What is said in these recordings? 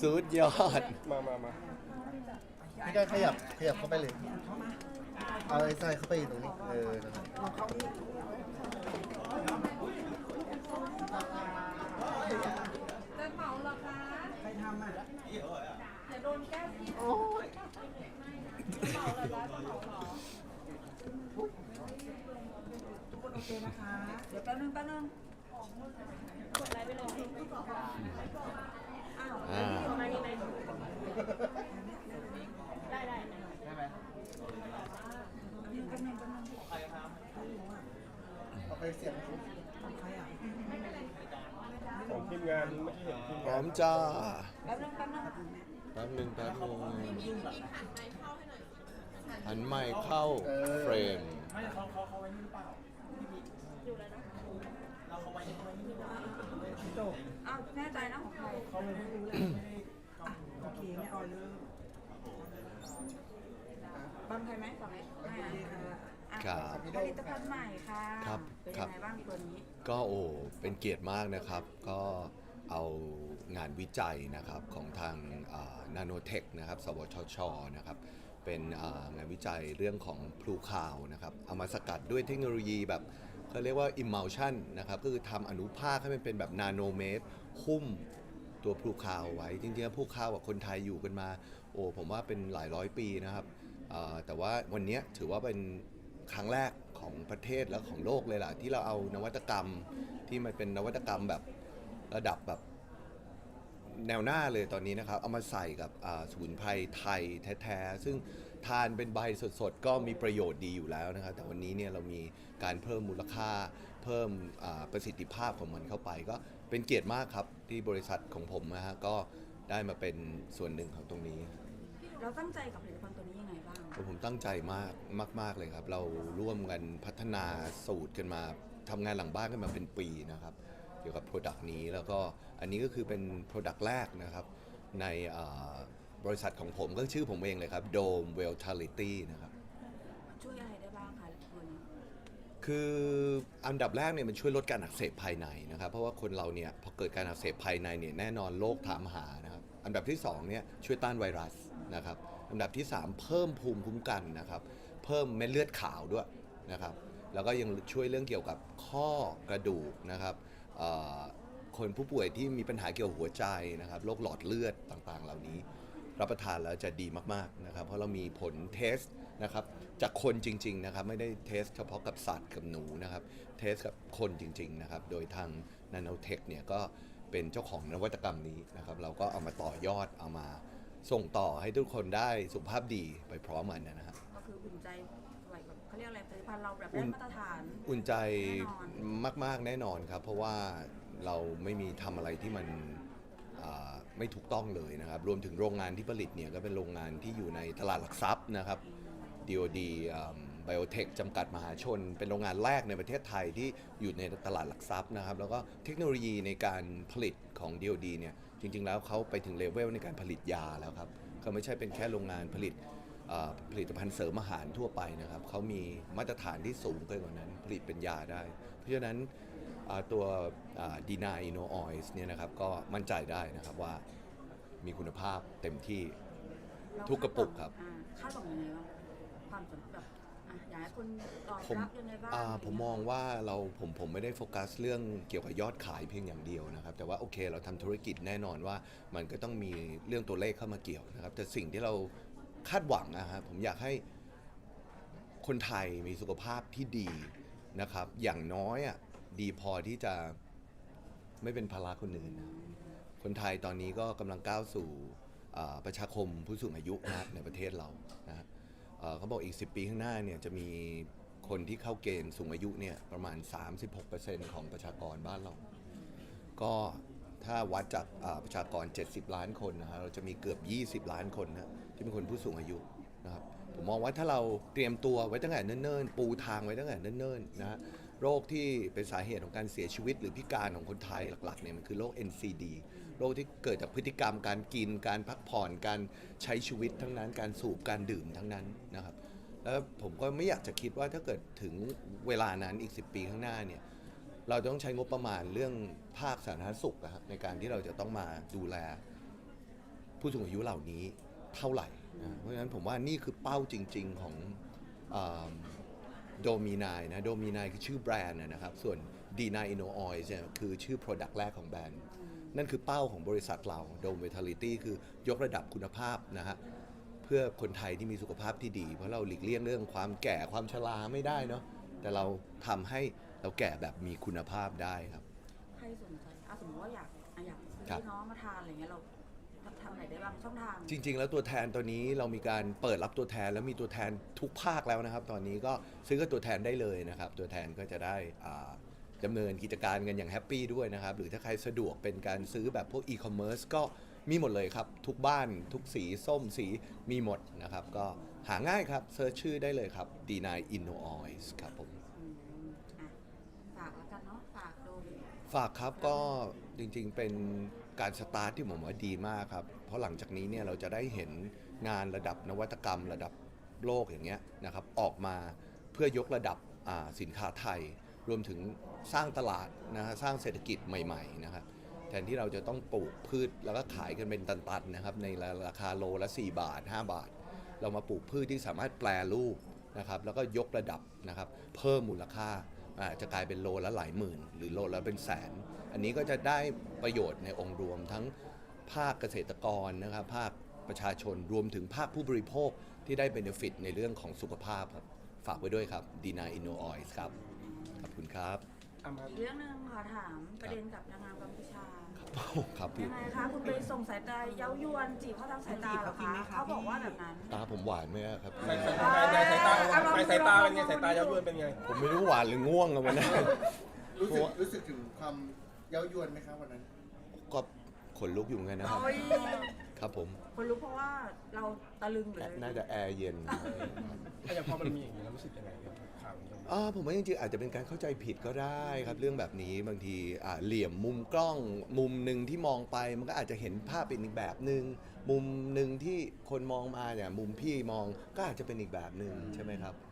สุดยอด มามามาพี่ก้อยขยับขยับเข้าไปเลย เอาไอ้ไส้เข้าไปอยู่ตรงนี้ เออนั่นแหละจะเหมาเหรอคะใครทำอะอย่าโดนแก้วที่โอ้ยเหมาเหรอจ๊ะจะเหมาเหรอทุกคนโอเคนะคะ เดี๋ยวแป๊บนึงแป๊บนึงกดไลค์ไปเลย อาวอ่ามานี่ไหมได้ได้ได้แป๊บนึงแป๊บนึงแป๊บนึงเอาไปเสียบเของทีมงานเมื่อกี้เห็นทีมพร้งาอนมจ้าแป๊บนึงแป๊บนึงแป๊บหนึ่งแป๊บหนึ่งหันไมค์เข้าเฟรมอ้าว แน่ใจนะของใครโอเคไม่ออยเลยบ้านใครไหมฝั่งไหนไม่อะอะครับผลิตภัณฑ์ใหม่ค่ะครับเป็นครัยับงไงบ้างตัวนี้ ก็โอ้เป็นเกียรติมากนะครับ ก็เอางานวิจัยนะครับของทางนาโนเทคนะครับ สวชชนะครับ เป็นอ่างานวิจัยเรื่องของพลูคาวนะครับ เอามาสกัดด้วยเทคโนโลยีแบบ เขาเรียกว่า emulsion นะครับก็คือทำอนุภาคให้มันเป็นแบบนาโนเมตรหุ้มตัวพลูคาวไว้ จริงๆแล้วพลูคาวกับคนไทยอยู่กันมา โอ้ผมว่าเป็นหลายร้อยปีนะครับแต่ว่าวันนี้ถือว่าเป็นครั้งแรกของประเทศและของโลกเลยล่ะ ที่เราเอานวัตกรรมที่มันเป็นนวัตกรรมแบบระดับแบบแนวหน้าเลยตอนนี้นะครับ เอามาใส่กับสมุนไพรไทยแท้ๆ ซึ่ง ทานเป็นใบสดๆ ก็มีประโยชน์ดีอยู่แล้วนะครับ แต่วันนี้เนี่ยเรามีการเพิ่มมูลค่า เพิ่มอ่าประสิทธิภาพของมันเข้าไป ก็เป็นเกียรติมากครับที่บริษัทของผมนะฮะก็ได้มาเป็นส่วนหนึ่งของตรงนี้ เราตั้งใจกับผลิตภัณฑ์ตัวนี้ยังไงบ้าง ผมตั้งใจมากมาก ๆ เลยครับ เราร่วมกันพัฒนาสูตรกันมาทำงานหลังบ้านกันมาเป็นปีนะครับ เกี่ยวกับ Product นี้แล้วก็อันนี้ก็คือเป็น Product แรกนะครับ ในอ่า บริษัทของผมก็ชื่อผมเองเลยครับ Dome Vitality นะครับ ช่วยอะไรได้บ้างคะตัวนี้คืออันดับแรกเนี่ยมันช่วยลดการอักเสบภายในนะครับ เพราะว่าคนเราเนี่ยพอเกิดการอักเสบภายในเนี่ยแน่นอนโรคถามหานะครับ อันดับที่2เนี่ยช่วยต้านไวรัสนะครับ อันดับที่ 3 เพิ่มภูมิคุ้มกันนะครับ เพิ่มเม็ดเลือดขาวด้วยนะครับ แล้วก็ยังช่วยเรื่องเกี่ยวกับข้อกระดูกนะครับเอ่อคนผู้ป่วยที่มีปัญหาเกี่ยวกับหัวใจนะครับโรคหลอดเลือดต่างๆ เหล่านี้ รับประทานแล้วจะดีมากๆนะครับ เพราะเรามีผลเทสนะครับจากคนจริงๆนะครับไม่ได้เทสเฉพาะกับสัตว์กับหนูนะครับเทสกับคนจริงๆนะครับโดยทางนาโนเทคเนี่ยก็เป็นเจ้าของนวัตกรรมนี้นะครับเราก็เอามาต่อยอดเอามาส่งต่อให้ทุกคนได้สุขภาพดีไปพร้อมกันนะครับก็คืออุ่นใจไหวแบบเขาเรียกอะไรผลิตภัณฑ์เราแบบอุ่ได้นมาตรฐาน อุ่นใจแน่นมากๆแน่นอนครับ เพราะว่าเราไม่มีทำอะไรที่มันอ่า ไม่ถูกต้องเลยนะครับ รวมถึงโรงงานที่ผลิตเนี่ยก็เป็นโรงงานที่อยู่ในตลาดหลักทรัพย์นะครับ DOD Biotech จำกัดมหาชน เป็นโรงงานแรกในประเทศไทยที่อยู่ในตลาดหลักทรัพย์นะครับ แล้วก็เทคโนโลยีในการผลิตของ DOD เนี่ยจริง ๆ แล้วเขาไปถึงเลเวลในการผลิตยาแล้วครับเขาไม่ใช่เป็นแค่โรงงานผลิตผลิตภัณฑ์เสริมอาหารทั่วไปนะครับเขามีมาตรฐานที่สูงเกินกว่านั้น ผลิตเป็นยาได้ เพราะฉะนั้น ตัวดีนาอินโนออยส์เนี่ยนะครับก็มั่นใจได้นะครับว่ามีคุณภาพเต็มที่เราทุกกระปุกครับอ่าคาดหวังยังไงบ้างความสนแบบอะอยากให้คนตอบผมรับยังไงบ้างอ่าผมมองว่าเราผมผมไม่ได้โฟกัสเรื่องเกี่ยวกับยอดขายเพียงอย่างเดียวนะครับ แต่ว่าโอเคเราทำธุรกิจแน่นอนว่า มันก็ต้องมีเรื่องตัวเลขเข้ามาเกี่ยวนะครับ แต่สิ่งที่เราคาดหวังนะฮะผมอยากให้คนไทยมีสุขภาพที่ดีนะครับ อย่างน้อยอะ ดีพอที่จะไม่เป็นภาระคนอื่น คนไทยตอนนี้ก็กำลังก้าวสู่ประชาคมผู้สูงอายุนะในประเทศเรานะเขาบอกอีก 10 ปีข้างหน้าเนี่ยจะมีคนที่เข้าเกณฑ์สูงอายุเนี่ยประมาณ 36%ของประชากรบ้านเรา ก็ถ้าวัดจากประชากร 70 ล้านคนนะฮะเราจะมีเกือบ 20 ล้านคนนะที่เป็นคนผู้สูงอายุนะครับผมมองว่าถ้าเราเตรียมตัวไว้ตั้งแต่เนิ่นๆ ปูทางไว้ตั้งแต่เนิ่นๆนะฮะ โรคที่เป็นสาเหตุของการเสียชีวิต หรือพิการของคนไทยหลักๆเนี่ยมันคือโรค NCD โรคที่เกิดจากพฤติกรรมการกิน การพักผ่อนการใช้ชีวิตทั้งนั้นการสูบการดื่มทั้งนั้นนะครับแล้วผมก็ไม่อยากจะคิดว่าถ้าเกิดถึงเวลานั้นอีก 10 ปีข้างหน้าเนี่ยเราต้องใช้งบประมาณเรื่องภาคสาธารณสุขอะครับในการที่เราจะต้องมาดูแลผู้สูงอายุเหล่านี้เท่าไหร่นะเพราะฉะนั้นผมว่านี่คือเป้าจริง ๆของ โดมีนายนะโดมีนายคือชื่อแบรนด์นะนะครับ ส่วน D9 Inno Oil เนี่ยคือชื่อ Product แรกของแบรนด์ นั่นคือเป้าของบริษัทเรา Dome Vitality คือยกระดับคุณภาพนะฮะเพื่อคนไทยที่มีสุขภาพที่ดี เพราะเราหลีกเลี่ยงเรื่องความแก่ความชราไม่ได้เนาะแต่เราทำให้เราแก่แบบมีคุณภาพได้ครับ ใครสนใจอะสมมติว่าอยากอะอยากซื้อครับให้น้องมาทานอะไรเงี้ยเรา ทำไหนได้บ้างช่องทางจริง ๆ แล้วตัวแทนตัวนี้เรามีการเปิดรับตัวแทนแล้วมีตัวแทนทุกภาคแล้วนะครับ ตอนนี้ก็ซื้อกับตัวแทนได้เลยนะครับ ตัวแทนก็จะได้อ่าดำเนินกิจการกันอย่างแฮปปี้ด้วยนะครับ หรือถ้าใครสะดวกเป็นการซื้อแบบพวกอีคอมเมิร์ซก็มีหมดเลยครับ ทุกบ้านทุกสีส้มสีมีหมดนะครับ ก็หาง่ายครับเซิร์ชชื่อได้เลยครับ D9 Inno Oils ครับผม อืมอะฝากแล้วกันเนาะฝากดูฝากครับก็จริงๆเป็นการสตาร์ทที่ผมว่าดีมากครับ เพราะหลังจากนี้เนี่ยเราจะได้เห็นงานระดับนวัตกรรม ระดับโลกอย่างเงี้ยนะครับออกมาเพื่อยกระดับสินค้าไทย รวมถึงสร้างตลาดนะฮะสร้างเศรษฐกิจใหม่ๆนะครับแทนที่เราจะต้องปลูกพืชแล้วก็ขายกันเป็นตันๆนะครับในราคาโลละ 4 บาท 5 บาท เรามาปลูกพืชที่สามารถแปลรูปนะครับแล้วก็ยกระดับนะครับเพิ่มมูลค่าอาจจะกลายเป็นโลละหลายหมื่น หรือโลละเป็นแสน อันนี้ก็จะได้ประโยชน์ในองค์รวมทั้ง ภาคเกษตรกรนะครับภาคประชาชนรวมถึงภาคผู้บริโภคที่ได้เบนฟิตในเรื่องของสุขภาพครับ ฝากไว้ด้วยครับดีนาอินโนออยส์ครับ ขอบคุณครับอามาอีกเรื่องหนึ่งขอถามประเด็นกับนางงามกัมพูชาครับพี่ยังไงคะคุณไปส่งสายตาเย้ายวนจีบเขาทางสายตาเหรอคะเขาบอกว่าแบบนั้น ตาผมหวานไหมอะครับในในในสายตาในสายตาเป็นไงสายตาเย้ายวนเป็นไง ผมไม่รู้หวานหรือง่วงอะวันนั้น รู้สึกรู้สึกถึงความเย้ายวนไหมครับวันนั้นก็ ขนลุกอยู่เหมือนกันนะครับ โอ้ยครับผม คนรู้เพราะว่าเราตะลึงหรือน่าจะแอร์เย็นถ้าอย่างพอมันมีอย่างนี้แล้วรู้สึกยังไงกับข่าวนี้อ่าผมว่าจริงๆอาจจะเป็นการเข้าใจผิดก็ได้ครับเรื่องแบบนี้บางทีอ่าเหลี่ยมมุมกล้องมุมหนึ่งที่มองไป มันก็อาจจะเห็นภาพเป็นอีกแบบหนึ่งมุมหนึ่งที่คนมองมาเนี่ยมุมพี่มองก็อาจจะเป็นอีกแบบหนึ่งใช่ไหมครับเ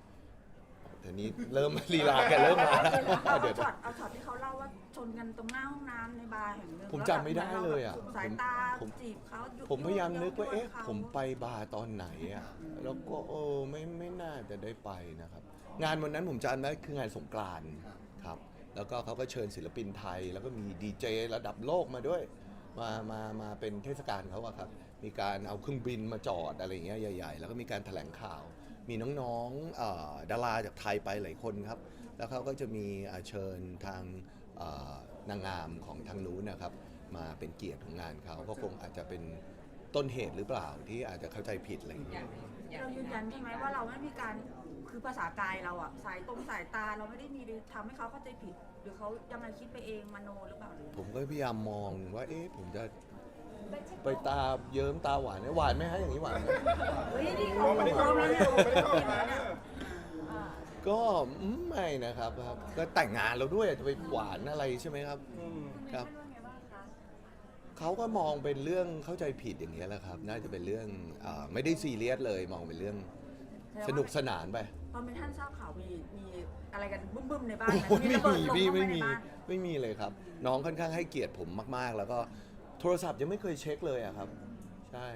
ดี๋ยวนี้เริ่มลีลาแกเริ่มมาแล้วเอาเดี๋ยวช็อตเอาช็อตที่เขาเล่าว่าชนกันตรงหน้าห้องน้ำในบาร์แห่งหนึ่งผมจำไม่ได้เลยอะแล้วแบบสายตาผมจีบเขายุผมพยายามนึกว่ายั่เอ๊ะขผมไปบาร์ตอนไหนอะแล้วก็เออไม่ไม่น่าจะได้ไปนะครับ งานวันนั้นผมจำได้คืองานสงกรานต์ครับ แล้วก็เขาก็เชิญศิลปินไทย แล้วก็มีดีเจระดับโลกมาด้วย มามามาเป็นเทศกาลเขาอะครับ มีการเอาเครื่องบินมาจอดอะไรอย่างเงี้ยใหญ่ ๆ แล้วก็มีการแถลงข่าว มีน้องๆเอ่อดาราจากไทยไปหลายคนครับ แล้วเขาก็จะมีอ่าเชิญทางเอ่อนางงามของทางนู้นนะครับ มาเป็นเกียรติของงานเขาก็คงอาจจะเป็นต้นเหตุหรือเปล่าที่อาจจะเข้าใจผิดอะไรอย่างเงี้ยเรายืนยันใช่ไหมว่าเราไม่มีการคือภาษากายเราอะสายตรงสายตาเราไม่ได้มีทำให้เขาเข้าใจผิด หรือเขายังไงคิดไปเองมโนหรือเปล่าหรือผมก็พยายามมองว่าเอ๊ะผมจะ ไปตาเยิ้มตาหวานไหมหวานไหมฮะอย่างนี้หวานไหมเฮ้ยนี่เขาไม่ได้พร้เข้าอมมาแล้วไม่เนี่ยได้เข้ามาก็อืมไม่นะครับครับ ก็แต่งงานแล้วด้วยจะไปหวานอะไรใช่ไหมครับอืมครับว่าไงบ้างคะเขาก็มองเป็นเรื่องเข้าใจผิดอย่างเงี้ยแหละครับ น่าจะเป็นเรื่องอาไม่ได้ซีเรียสเลยมองเป็นเรื่องสนุกสนานไป ตอนเป็นท่านทราบข่าวมีมีอะไรกันบึ้มๆในบ้านโอ้ไหมโหไม่ระเบิดมีลงพี่เข้าปไม่ในมีบ้าน ไม่มีเลยครับ น้องค่อนข้างให้เกียรติผมมาก ๆ แล้วก็ โทรศัพท์ยังไม่เคยเช็คเลยอะครับ ใช่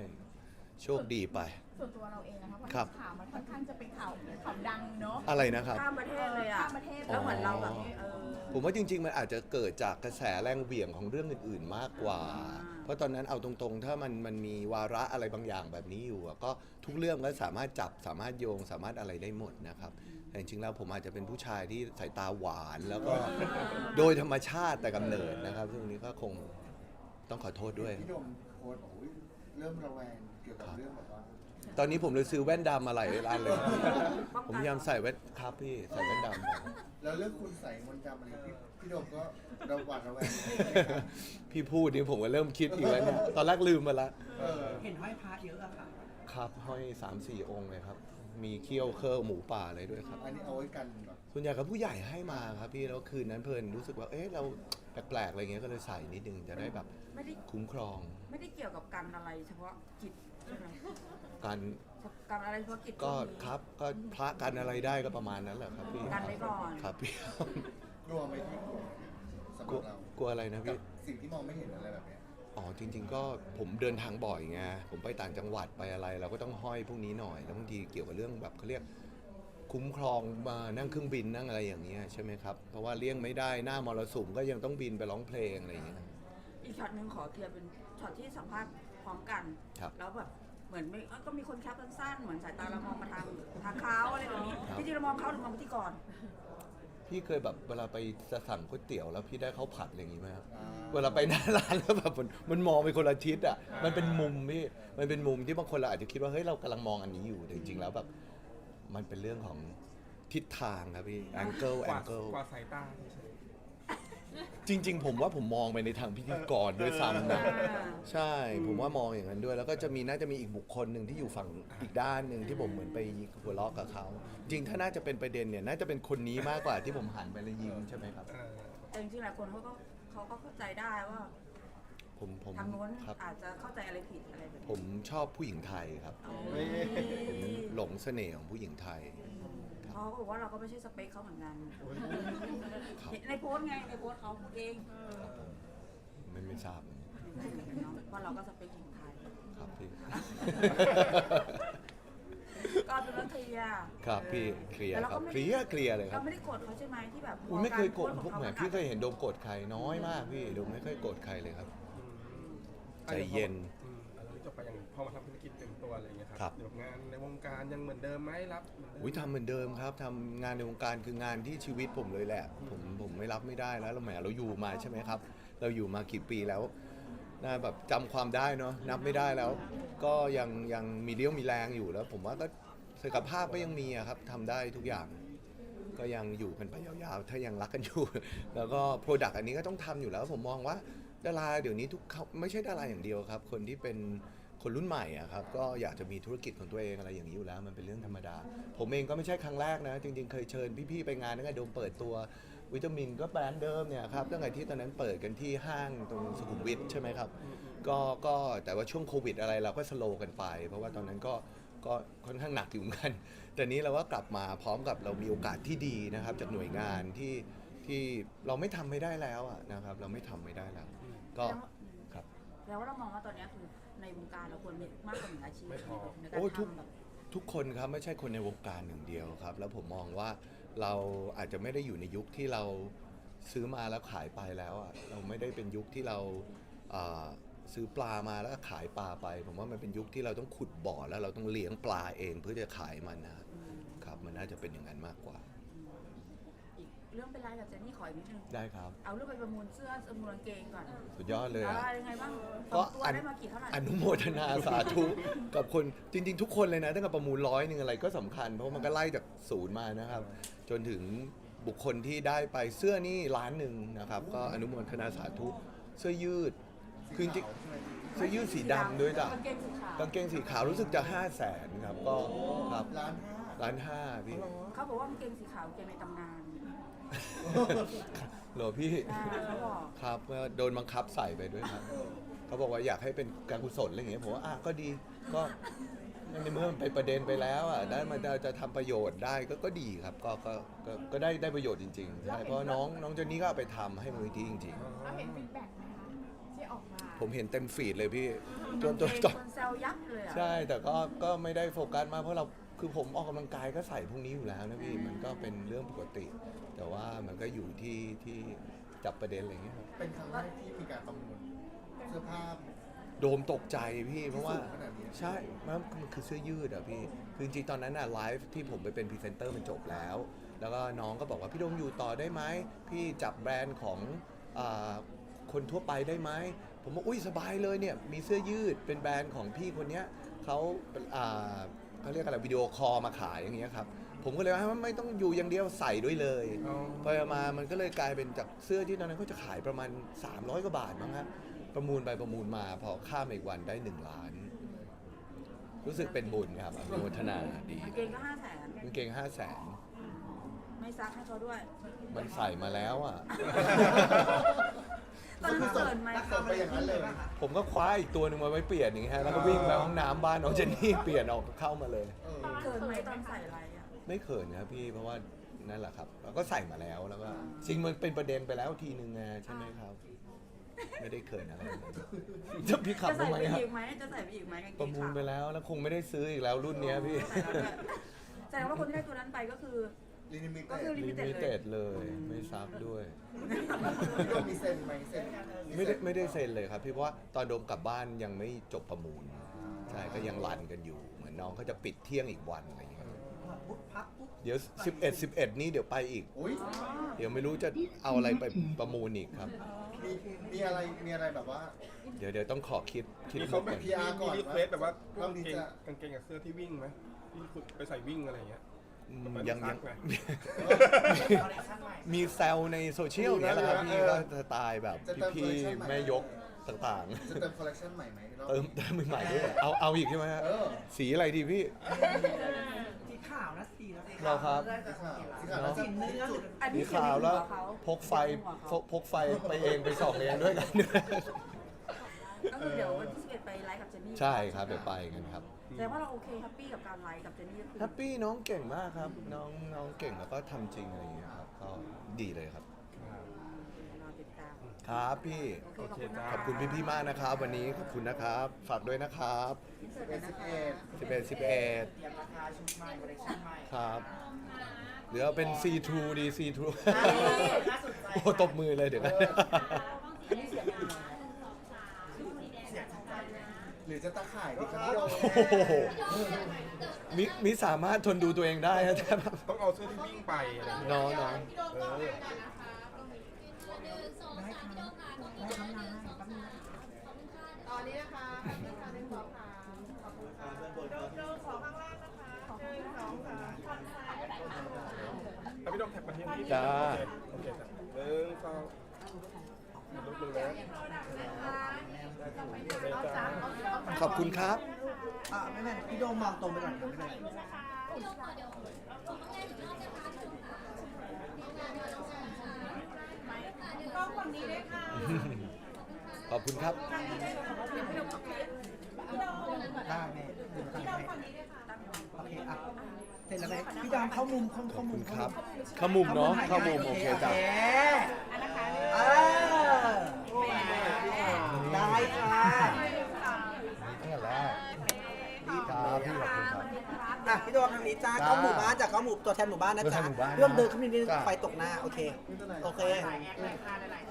โชคดีไป ส่วนตัวเราเองนะคะเพราะครับข่าวมันค่อนข้างจะเป็นข่าวข่าวดังเนาะอะไรนะครับ ข้ามประเทศเลยอะข้ามประเทศแล้วเหมือนเราแบบเออ ผมว่าจริง ๆ มันอาจจะเกิดจากกระแสแรงเหวี่ยงของเรื่องอื่น ๆ มากกว่าอ่า เพราะตอนนั้นเอาตรงๆ ถ้ามันมันมีวาระอะไรบางอย่างแบบนี้อยู่อะก็ทุกเรื่องก็สามารถจับสามารถโยงสามารถอะไรได้หมดนะครับ แต่จริงๆ แล้วผมอาจจะเป็นผู้ชายที่สายตาหวานแล้วก็ โดยธรรมชาติแต่กำเนิดนะครับซึ่งอันนี้ก็คง ต้องขอโทษด้วย พี่โดมโพสต์บอกอุ๊ยเริ่มระแวงเกี่ยวกับเรื่องแบบว่าตอนนี้ผมเลยซื้อแว่นดำมาหลายร้านเลยป้องผมกันพยายามใส่แว่นครับพี่ใส่แว่นดำไปแล้วเรื่องคุณใส่มนต์ดำอะไรพี่พี่โดมก็ระหวาดระแวงพี่พูดนี่ผมก็เริ่มคิดอีกแล้วเนี่ยตอนแรกลืมมาละเออเห็นห้อยพระเยอะอะค่ะ ครับห้อยสามสี่องค์เลยครับ มีเคี้ยวเคร์หมูป่าอะไรด้วยครับ อันนี้เอาไว้กันแบบส่วนใหญ่ก็ผู้ใหญ่ให้มาครับพี่แล้วคืนนั้นเพลินรู้สึกว่าเอ๊ะเรา แปลกๆอะไรเงี้ยก็เลยใส่นิดนึงจะได้แบบไม่ได้คุ้มครองไม่ได้เกี่ยวกับการอะไรเฉพาะจิตใช่ไหมการการอะไรเฉพาะกิจก็ช่วงนี้ ครับก็พระกันอะไรได้ก็ประมาณนั้นแหละครับพี่กันไว้ก่อน ครับพี่กลัวไหมพี่กลัวสำหกลัวรับเรากลัวอะไรนะกัพี่บสิ่งที่มองไม่เห็นอะไรแบบเนี้ยอ๋อจริง ๆ ก็ผมเดินทางบ่อยไงผมไปต่างจังหวัดไปอะไร เราก็ต้องห้อยพวกนี้หน่อย แล้วบางทีเกี่ยวกับเรื่องแบบเขาเรียก คุ้มครองมานั่งเครื่องบินนั่งอะไรอย่างเงี้ยใช่ไหมครับ เพราะว่าเลี่ยงไม่ได้หน้ามรสุมก็ยังต้องบินไปร้องเพลงอะไรอย่างเงี้ย อีกช็อตหนึ่งขอเคลียร์เป็นช็อตที่สัมภาษณ์พร้อมกัน ครับ แล้วแบบเหมือนไม่เอ้ยก็มีคนแคปสั้นๆเหมือนสายตาเรามองมาทางทางเขาอะไรแบบนี้ครับจริงๆเรามองเขาหรือมองพิธีกร พี่เคยแบบเวลาไปจะสั่งก๋วยเตี๋ยวแล้วพี่ได้ข้าวผัดอะไรอย่างงี้ไหมครับอ่าเวลาไปหน้าร้านแล้วแบบมันมันมองไปคนละทิศอะมันเป็นมุมพี่มันเป็นมุมที่บางคนเราอาจจะคิดว่าเฮ้ยเรากำลังมองอันนี้อยู่แต่จริงๆแล้วแบบ มันเป็นเรื่องของทิศทางครับพี่ angle กว่า angle กว่าสายตาใช่จริง ๆ ผมว่าผมมองไปในทางพิธีกรด้วยซ้ำนะอ่าใช่ ผมว่ามองอย่างนั้นด้วย แล้วก็จะมีน่าจะมีอีกบุคคลหนึ่งที่อยู่ฝั่งอีกด้านหนึ่งที่ผมเหมือนไปหัวเราะกับเขา จริงถ้าน่าจะเป็นประเด็นเนี่ยน่าจะเป็นคนนี้มากกว่าที่ผมหันไปแล้วยิ้มใช่ไหมครับเออแต่จริงๆหลายคนเขาก็เขาก็เข้าใจได้ว่า ผมผมทางโน้นครับ อาจจะเข้าใจอะไรผิดอะไรแบบผนี้มชอบผู้หญิงไทยครับเอาเฮ้ยผมหลงเสน่ห์ของผู้หญิงไทย เขาก็บอกว่าเราก็ไม่ใช่สเปคเขาเหมือนกันครับ ในโพสต์ไงในโพสต์เขาพูดเองครับผมไม่ไม่ทราบเหมือนกันเนาะว่าเราก็สเปคหญิงไทย ครับพี่ ก็เป็นว่าเคลียร์ครับพี่เคลียร์แต่าครัก็บไม่เคลียร์เคลียร์เลยคเรารับไม่ได้โกรธเขาใช่ไหมที่แบบอุ้ยไม่เคยโกรธารพวกโพแหมสต์ของพี่เคยขาเห็นโดมโกรธใครน้อยมากพี่โดมไม่เคยโกรธใครเลยครับอะ ใจเย็น อืมแล้วจบไปอย่างพอมาทำธุรกิจเต็มตัวอะไรอย่างเงี้ยคครัรับเดี๋ยวงานในวงการยังเหมือนเดิมไหมรับเหมือนเดิม อุ้ยทำเหมือนเดิมครับทำงานในวงการคืองานที่ชีวิตผมเลยแหละ ผมผมไม่รับไม่ได้แล้วเราแหมเราอยู่มาใช่ไหมครับ เราอยู่มากี่ปีแล้วน่าแบบจำความได้เนาะนับไม่ได้แล้ว ก็ยังยังมีเรี่ยวมีแรงอยู่แล้ว ผมว่าก็สุขภาพก็ยังมีอะครับทำได้ทุกอย่าง ก็ยังอยู่กันไปยาวๆ ถ้ายังรักกันอยู่ แล้วก็โปรดักต์อันนี้ก็ต้องทำอยู่แล้ว ผมมองว่า ดาราเดี๋ยวนี้ทุกเขาไม่ใช่ดาราอย่างเดียวครับ คนที่เป็นคนรุ่นใหม่อะครับก็อยากจะมีธุรกิจของตัวเองอะไรอย่างนี้อยู่แล้ว มันเป็นเรื่องธรรมดา ผมเองก็ไม่ใช่ครั้งแรกนะ จริงๆ เคยเชิญพี่ๆไปงานตั้งแต่โดมเปิดตัววิตามินก็แบรนด์เดิมเนี่ยครับตั้งแต่ที่ตอนนั้นเปิดกันที่ห้างตรงสุขุมวิทใช่ไหมครับก็ก็แต่ว่าช่วงโควิดอะไรเราก็สโลวกันไป เพราะว่าตอนนั้นก็ก็ค่อนข้างหนักอยู่เหมือนกัน แต่นี้เราก็กลับมาพร้อมกับเรามีโอกาสที่ดีนะครับจากหน่วยงานที่ ที่เราไม่ทำไม่ได้แล้วอะนะครับ เราไม่ทำไม่ได้แล้ว ก็แล้วครับ แล้วเรามองว่าตอนเนี้ยคือในวงการเราควรมีมากกว่าหนึ่งอาชีพไม่พอ ในการโอ้ทุก ทำแบบทุกคนครับไม่ใช่คนในวงการหนึ่างเดียวครับ แล้วผมมองว่าเราอาจจะไม่ได้อยู่ในยุคที่เราซื้อมาแล้วขายไปแล้วอะเราไม่ได้เป็นยุคที่เราอ่าซื้อปลามาแล้วก็ขายปลาไป ผมว่ามันเป็นยุคที่เราต้องขุดบ่อแล้วเราต้องเลี้ยงปลาเองเพื่อจะขายมันนะครับมันน่าจะเป็นอย่างนั้นมากกว่าอีก เรื่องเป็นไรกับเจนนี่ขออีกนิดนึงได้ครับ เอาเรื่องไปประมูลเสื้อประมูลกางเกงก่อนสุดยอดเลยอะ อะไรยังไงบ้างสก็องตัวอันได้มากี่เท่าไหร่ อนุโมทนาสาธุกับคนจริง ๆ ทุกคนเลยนะตั้งแต่ประมูลร้อยหนึ่งอะไรก็สำคัญ เพราะมันก็ไล่จากศูนย์มานะครับ จนถึงบุคคลที่ได้ไปเสื้อนี่ล้านหนึ่งนะครับ ก็อนุโมทนาสาธุเสื้อยืดคือจริงๆเสื้อยืดสีดำด้วยจ้ะกางเกงสีขาว กางเกงสีขาวรู้สึกจะ5 0 0แสนครับก็ครับร้านห้าล้านห้าพี่ เขาบอกว่ากางเกงสีขาวกางเกงในตำนาน เหรอพี่อ่าเขาบอกครับก็โดนบังคับใส่ไปด้วยครับเขาบอกว่าอยากให้เป็นการกุศลอะไรอย่างเงี้ยผมว่าอะก็ดีก็ในเมื่อมันเป็นประเด็นไปแล้วอะได้มันจะจะทำประโยชน์ได้ก็ก็ดีครับก็ก็ก็ก็ได้ได้ประโยชน์จริงๆใช่เพราะน้องน้องเจนนี่ก็เอาไปทำให้มูลนิธิจริงเราเห็นฟีดแบ็กไหมคะที่ออกมาๆผมเห็นเต็มฟีดเลยพี่จกานงจเกนงจน คนแซวยับเลยอะ ใช่แต่ก็ก็ไม่ได้โฟกัสมากเพราะเราคือผมออกกำลังกายก็ใส่พวกนี้อยู่แล้วนะพี่ มันก็เป็นเรื่องปกติ แต่ว่ามันก็อยู่ที่ที่จับประเด็นอะไรอย่างเงี้ยครับเป็นครั้งแรกที่มีการประมูลเสื้อผ้า โดมตกใจพี่เพราะว่า ที่สุดขนาดนี้ ใช่มันมันคือเสื้อยืดอะพี่ คือจริงๆตอนนั้นอะไลฟ์ที่ผมไปเป็นพรีเซนเตอร์มันจบแล้ว แล้วก็น้องก็บอกว่าพี่โดมอยู่ต่อได้ไหม พี่จับแบรนด์ของอาคนทั่วไปได้ไหม ผมว่าอุ้ยสบายเลยเนี่ย มีเสื้อยืดเป็นแบรนด์ของพี่คนเนี้ยเขาอ่าเขาเรียกอะไรวิดีโอคอลมาขายอย่างเงี้ยครับ ผมก็เลยว่าไม่ต้องอยู่อย่างเดียวใส่ด้วยเลยอ๋อ ไปมามันก็เลยกลายเป็นจากเสื้อที่ตอนนั้นเขาจะขายประมาณ 300กว่าบาทมั้งฮะประมูลไปประมูลมาพอข้ามมาอีกวันได้ 1 ล้าน รู้สึกเป็นบุญครับอนุโมทนาดีกางเกงก็ห้าแสนกางเกง5 0 0แสนไม่ซักให้เขาด้วย มันใส่มาแล้วอะ ตอนนั้นเกินไหมเกิดไปอย่างนั้นเลยผมก็คว้าอีกตัวหนึ่งมาไว้เปลี่ยนอย่างเงี้ยฮะแล้วก็วิ่งไปห้องน้ำบ้านน้องเจนนี่เปลี่ยนออกเข้ามาเลย เออเกินไหมตอนใส่อะไรอะ ไม่เขินครับพี่เพราะว่านั่นแหละครับแล้วก็ใส่มาแล้วแล้วก็จริงมันเป็นประเด็นไปแล้วทีนึงไงใช่ไหมครับ ไม่ได้เขินอะไรเลยจะพี่ขับจะใส่ทำไมไปครับ อีกไหมจะใส่ไปอีกไหมกางเกประงมูลขาวไปแล้วแล้วคงไม่ได้ซื้ออีกแล้วรุ่นเนี้ยพี่แสดงว่าคนที่ได้ตัวนั้นไปก็คือ ลิมิก็เต็คือดลิมิเต็ดเลยไม่ซับด้วย พี่โดมมีเซ็นไหมเซ็นไม่ได้ไม่ได้เซ็นเลยครับพี่เพราะว่าตอนโดมกลับบ้านยังไม่จบประมูล ใช่ก็ยังรันกันอยู่ เหมือนน้องเขาจะปิดเที่ยงอีกวันอะไรอย่างเงี้ย เดี๋ยว 11 11 นี้เดี๋ยวไปอีก อุ้ยเดี๋ยวไม่รู้จะเอาอะไรไปประมูลอีกครับ มีมีอะไรมีอะไรแบบว่า เดี๋ยวเดี๋ยวต้องขอคิดคิดมีมุเขากแบก่บอนมีมีรีเควสแบบว่าพวกเรากางดีเกงจะกางเกงกับเสื้อที่วิ่งไหมที่คุณไปใส่วิ่งอะไรอย่างเงี้ย อืมมันยังซัยังกไหมมีแซลในโซเชียลเนี้ยแหละครับพี่เออก็สไตล์แบบพี่ๆแม่ยกต่างจะเติมคอลเลคชันใหม่ไหมรอบๆ เติมเติมใหม่ๆด้วย เอาเอาอีกใช่ไหมฮะเออ สีอะไรดีพี่สี ขาวนะสีแล้วสีเราครับ สีขาวสีขาวแล้วจะเนื้อหรืออันสีนี้เขียนขาวในแล้วหัวเขาพกไฟพกพกไฟไปเองไปส่องเองด้วยกัน ก็คือเดี๋ยววันที่11ไปไลฟ์กับเจนนี่ใช่ครับเดี๋ยวไปกันครับแสดงว่าเราโอเคแฮปปี้กับการไลฟ์กับเจนนี่ก็คือ แฮปปี้น้องเก่งมากครับ น้องน้องเก่งแล้วก็ทำจริงอะไรอย่างเงี้ยครับก็ดีเลยครับรอติดตาม ครับพี่โอเคขอบคุณนะขอบคุณพี่ๆมากนะครับ วันนี้ขอบคุณนะครับ ฝากด้วยนะครับเอ็ดสิบเอ็ด11 11เตรียมราคาชุดใหม่คอลเลคชั่นใหม่ครับหรือเอาเป็น C2 ดี C2 น่าสนใจโอ้ตบมือเลยเดี๋ยวกันอันนี้เสียงยังไงเสียงสนใจเลยหรือจะตะข่ายดีครับพี่โดมโอ้โหมิมิสามารถทนดูตัวเองได้นะแต่แบบต้องเอาเสื้อที่วิ่งไปอะไรอย่างเงี้ย น้องน้อง เออได้ครับได้ ครับนายแป๊บนึงนะตอนนี้นะคะแป๊บนึงค่ะหนึ่งสองค่ะขอบคุณค่ะโดมโดมสองข้างล่างนะคะหนึ่งสองสามแล้วพี่โดมแท็กมาที่นี่จ้าโอเคจ้ะหนึ่งสองรูปหนึ่งนะได้จ้าขอบคุณครับอะไม่เป็นพี่โดมมองตรงไปก่อนครับไม่เป็นไร ขอบคุณครับได้แม่เดี๋ยวตั้งให้โอเคอะเสร็จแล้วไหมพี่ดอมเข้ามุมเข้าขอเข้าบมุคุมณครับเข้ามุมเนาะเข้ามุมโอเคจ้ะ เออได้ค่ะ ตั้งแต่แรกครับพี่ขอบคุณครับ อะพี่โดมทางนี้จ้าจ้าเข้าหมู่บ้านจากเข้าหมู่ตัวแทนหมู่บ้านนะตัวแทจ๊ะนหมู่บ้านนะเรื่องเดินขึ้นนิดนึงจ้า ไฟตกหน้าโอเคโอเค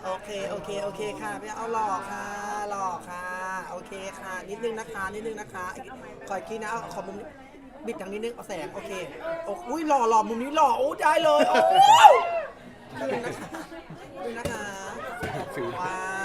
โอเคโอเคโอเคค่ะพี่เอาหล่อค่ะหล่อค่ะโอเคค่ะ นิดนึงนะคะนิดนึงนะคะอีกขออีกทีนะเอาขอมุมนี้บิดทางนิดนึงเอาแสงโอเคโอ้อุ้ยหล่อหล่อมุมนี้หล่อโอ้ได้เลยโอ้ยนิดนึงนะคะนิดนึงนะคะ ฟิลว้า